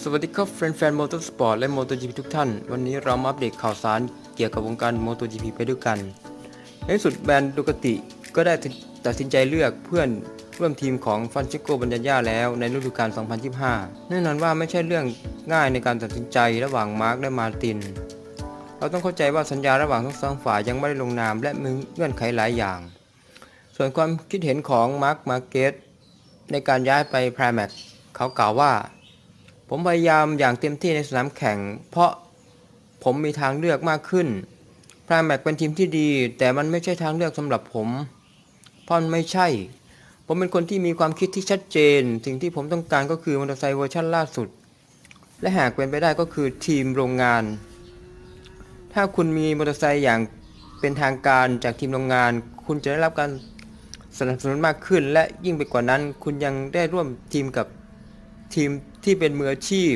สวัสดีครับแฟนๆมอเตอร์สปอร์ตและมอเตอร์จีพีทุกท่าน วันนี้เรามาอัปเดตข่าวสารเกี่ยวกับวงการมอเตอร์จีพีไปด้วยกัน ในที่สุดแบรนด์ดูกติก็ได้ตัดสินใจเลือกเพื่อนร่วมทีมของฟันชิโกบัญญาย่าแล้วในฤดูกาล 2025 แน่นอนว่าไม่ใช่เรื่องง่ายในการตัดสินใจระหว่างมาร์กและมาติน เราต้องเข้าใจว่าสัญญาระหว่างทั้งสองฝ่ายยังไม่ได้ลงนามและมีเงื่อนไขหลายอย่าง ส่วนความคิดเห็นของมาร์คมาเกตในการย้ายไปพร i แม็กเขากล่าวว่า ผมพยายามอย่างเต็มที่ในสนามแข่ง เพราะผมมีทางเลือกมากขึ้นพร i แม็กเป็นทีมที่ดี แต่มันไม่ใช่ทางเลือกสำหรับผมเพราะมันไม่ใช่ ผมเป็นคนที่มีความคิดที่ชัดเจน สิ่งที่ผมต้องการก็คือมอเตอร์ไซค์เวอร์ชันล่าสุด และหากเป็นไปได้ก็คือทีมโรงงาน ถ้าคุณมีมอเตอร์ไซค์อย่างเป็นทางการจากทีมโรงงาน คุณจะได้รับการสนับสนุนมากขึ้น และยิ่งไปกว่านั้น คุณยังได้ร่วมทีมกับ ทีมที่เป็นมืออาชีพ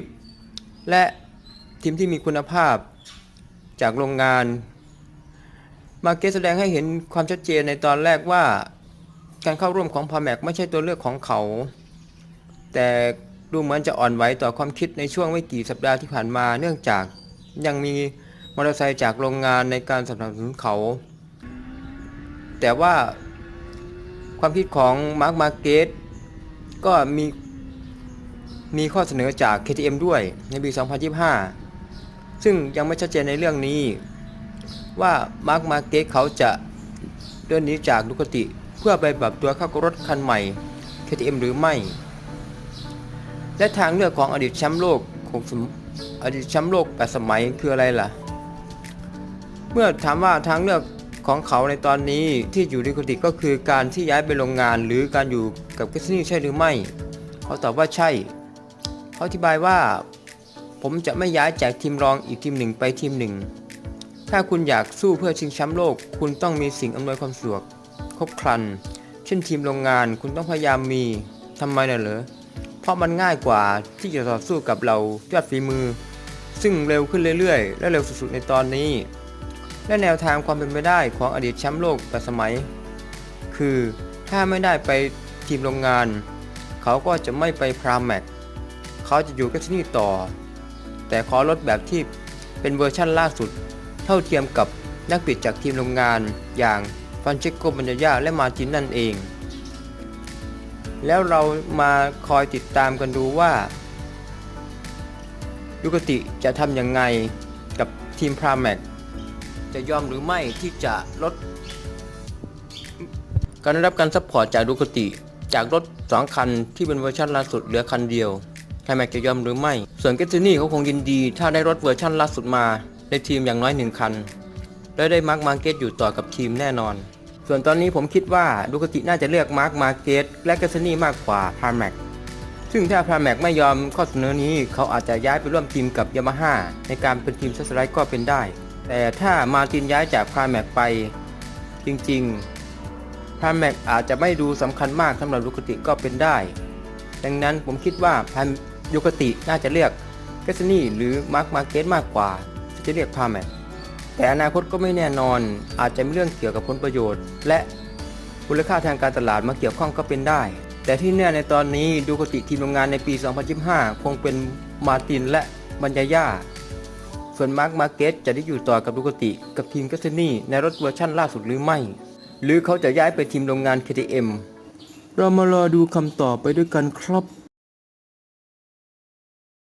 และทีมที่มีคุณภาพจากโรงงาน มาเก็ตแสดงให้เห็นความชัดเจนในตอนแรกว่า การเข้าร่วมของพาแมกไม่ใช่ตัวเลือกของเขา แต่ดูเหมือนจะอ่อนไหวต่อความคิดในช่วงไม่กี่สัปดาห์ที่ผ่านมา เนื่องจากยังมีมอเตอร์ไซค์จากโรงงานในการสนับสนุนเขา แต่ว่าความคิดของมาร์คมาเกตก็มี มีข้อเสนอจาก KTM ด้วยในปี 2025 ซึ่งยังไม่ชัดเจนในเรื่องนี้ ว่ามาร์คมาเกตเขาจะเดินหนีจากดูคติเพื่อไปปรับตัวเข้ากับรถคันใหม่ KTM หรือไม่ และทางเลือกของอดีตแชมป์โลกของสมอดีตแชมป์โลกแปดสมัยคืออะไรล่ะ เมื่อถามว่าทางเลือกของเขาในตอนนี้ที่อยู่ในกุฏิก็คือการที่ย้ายไปโรงงาน หรือการอยู่กับกิสนี่ใช่หรือไม่ เขาตอบว่าใช่ เขาอธิบายว่า ผมจะไม่ย้ายจากทีมรองอีกทีมหนึ่งไปทีมหนึ่ง ถ้าคุณอยากสู้เพื่อชิงแชมป์โลก คุณต้องมีสิ่งอำนวยความสะดวกครบครัน เช่นทีมโรงงานคุณต้องพยายามมีทำไมน่ะเหรอเพราะมันง่ายกว่าที่จะต่อสู้กับเรายอดฝีมือ ซึ่งเร็วขึ้นเรื่อยๆ และเร็วสุดๆในตอนนี้ และแนวทางความเป็นไปได้ของอดีตแชมป์โลกแต่สมัย คือถ้าไม่ได้ไปทีมโรงงาน เขาก็จะไม่ไปพรามแมก เขาจะอยู่กับที่นี่ต่อ แต่ขอลดแบบที่เป็นเวอร์ชั่นล่าสุด เท่าเทียมกับนักบิดจากทีมโรงงานอย่างฟันเชโกบัญญาและมาร์ตินนั่นเอง แล้วเรามาคอยติดตามกันดูว่ายูกติจะทำยังไงกับทีมพรามแม็กจะยอมหรือไม่ที่จะลด การได้รับการซัพพอร์ตจากดูคติจากรถ 2 คันที่เป็นเวอร์ชันล่าสุดเหลือคันเดียว ไฮแม็กจะยอมหรือไม่ ส่วนเกตตินี่เขาคงยินดีถ้าได้รถเวอร์ชันล่าสุดมา ในทีมอย่างน้อยหนึ่งคัน และได้มาร์กมาร์เกตอยู่ต่อกับทีมแน่นอน ส่วนตอนนี้ผมคิดว่าดูคติน่าจะเลือกมาร์กมาร์เกตและเกตตินี่มากกว่าพาร์แม็กซึ่งถ้าพาร์แม็กไม่ยอมข้อเสนอนี้เขาอาจจะย้ายไปร่วมทีมกับยามาฮ่าในการเป็นทีมซัสไลก็เป็นได้ แต่ถ้ามาตินย้ายจากพาร์แม็กไป จริงๆพาร์แม็กอาจจะไม่ดูสำคัญมากสำหรับลูกติก็เป็นได้ ดังนั้นผมคิดว่าพา ยูกติน่าจะเลือกเกสนี่หรือมาร์คมาเกตมากกว่าที่จะเรียกพาแม็กแต่อนาคตก็ไม่แน่นอน อาจจะมีเรื่องเกี่ยวกับผลประโยชน์ และมูลค่าทางการตลาดมาเกี่ยวข้องก็เป็นได้ แต่ที่แน่ในตอนนี้ดูกติทีมโรงงานในปี 2025 คงเป็นมาตินและบัญญาย่าส่วนมาร์คมาเก็ตจะได้อยู่ต่อกับดูกติกับทีมกัสนี่ในรถเวอร์ชั่นล่าสุดหรือไม่ หรือเขาจะย้ายไปทีมโรงงาน KTM เรามารอดูคำตอบไปด้วยกันครับ